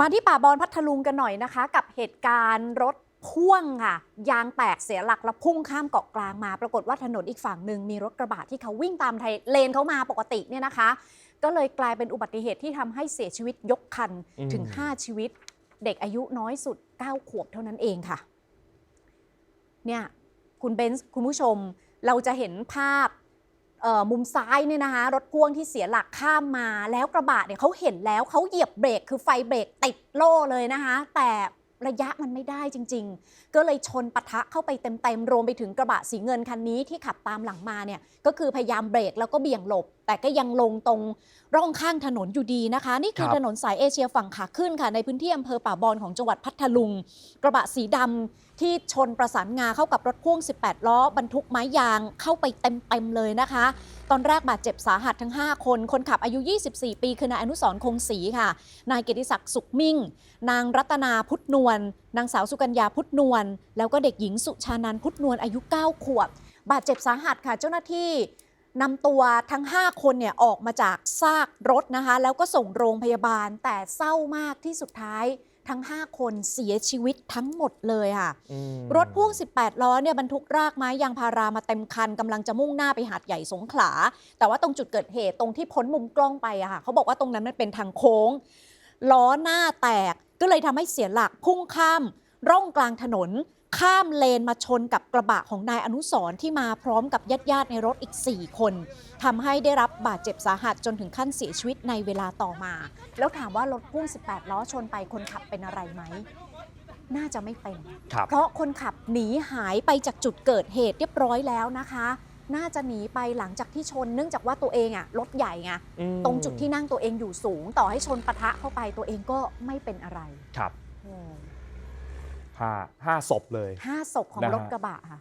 มาที่ป่าบอนพัทลุงกันหน่อยนะคะ กับเหตุการณ์รถพ่วงค่ะ ยางแตกเสียหลักแล้วพุ่งข้ามเกาะกลางมา ปรากฏว่าถนนอีกฝั่งหนึ่งมีรถกระบะที่เขาวิ่งตามไทยเลนเขามาปกติเนี่ยนะคะ ก็เลยกลายเป็นอุบัติเหตุที่ทำให้เสียชีวิตยกคันอืมถึง 5 ชีวิต เด็กอายุน้อยสุด 9 ขวบเท่านั้นเองค่ะ เนี่ยคุณเบนซ์คุณผู้ชมเราจะเห็นภาพเอ่อ มุมซ้ายเนี่ยนะคะรถพ่วงที่เสียหลักข้ามมา แล้วกระบะเนี่ยเขาเห็นแล้วเขาเหยียบเบรกคือไฟเบรกติดโล่เลยนะคะ แต่ ระยะมันไม่ได้จริง ๆ ก็เลยชนปะทะเข้าไปเต็มๆรวมไปถึงกระบะสีเงินคันนี้ที่ขับตามหลังมาเนี่ยก็คือพยายามเบรกแล้วก็เบี่ยงหลบ แต่ก็ยังลงตรงร่องข้างถนนอยู่ดีนะคะ นี่คือครับถนนสายเอเชียฝั่งขาขึ้นค่ะ ในพื้นที่อำเภอป่าบอนของจังหวัดพัทลุง กระบะสีดำที่ชนประสานงาเข้ากับรถพ่วง 18 ล้อบรรทุกไม้ยางเข้าไปเต็มๆเลยนะคะ ตอนแรกบาดเจ็บสาหัสทั้ง 5 คน คนขับอายุ 24 ปีคือนายอนุสรคงศรีค่ะ นายเกียรติศักดิ์สุขมิ่ง นางรัตนาพุทธนวล นางสาวสุกัญญาพุทธนวล แล้วก็เด็กหญิงสุชานันพุทธนวลอายุ 9 ขวบ บาดเจ็บสาหัสค่ะ เจ้าหน้าที่ นำตัวทั้ง 5 คนเนี่ยออกมาจากซากรถนะคะ แล้วก็ส่งโรงพยาบาลแต่เศร้ามากที่สุดท้ายทั้ง 5 คนเสียชีวิตทั้งหมดเลยค่ะอืมรถพ่วง 18 ล้อเนี่ยบรรทุกรากไม้ยางพารามาเต็มคันกำลังจะมุ่งหน้าไปหาดใหญ่สงขลา แต่ว่าตรงจุดเกิดเหตุตรงที่พ้นมุมกล้องไปอะค่ะเขาบอกว่าตรงนั้นมันเป็นทางโค้ง ล้อหน้าแตกก็เลยทำให้เสียหลักพุ่งข้าม ร่องกลางถนน ข้ามเลนมาชนกับกระบะของนายอนุสรณ์ที่มาพร้อมกับญาติๆในรถอีก 4 คนทำให้ได้รับบาดเจ็บสาหัสจนถึงขั้นเสียชีวิตในเวลาต่อมา แล้วถามว่ารถพ่วง 18 ล้อชนไปคนขับเป็นอะไรไหม น่าจะไม่เป็นครับเพราะคนขับหนีหายไปจากจุดเกิดเหตุเรียบร้อยแล้วนะคะ น่าจะหนีไปหลังจากที่ชน เนื่องจากว่าตัวเองอะรถใหญ่ไงอืมตรงจุดที่นั่งตัวเองอยู่สูง ต่อให้ชนปะทะเข้าไปตัวเองก็ไม่เป็นอะไรครับโอ้ ห้าห้าศพเลย ห้าศพของนะฮะรถกระบะค่ะ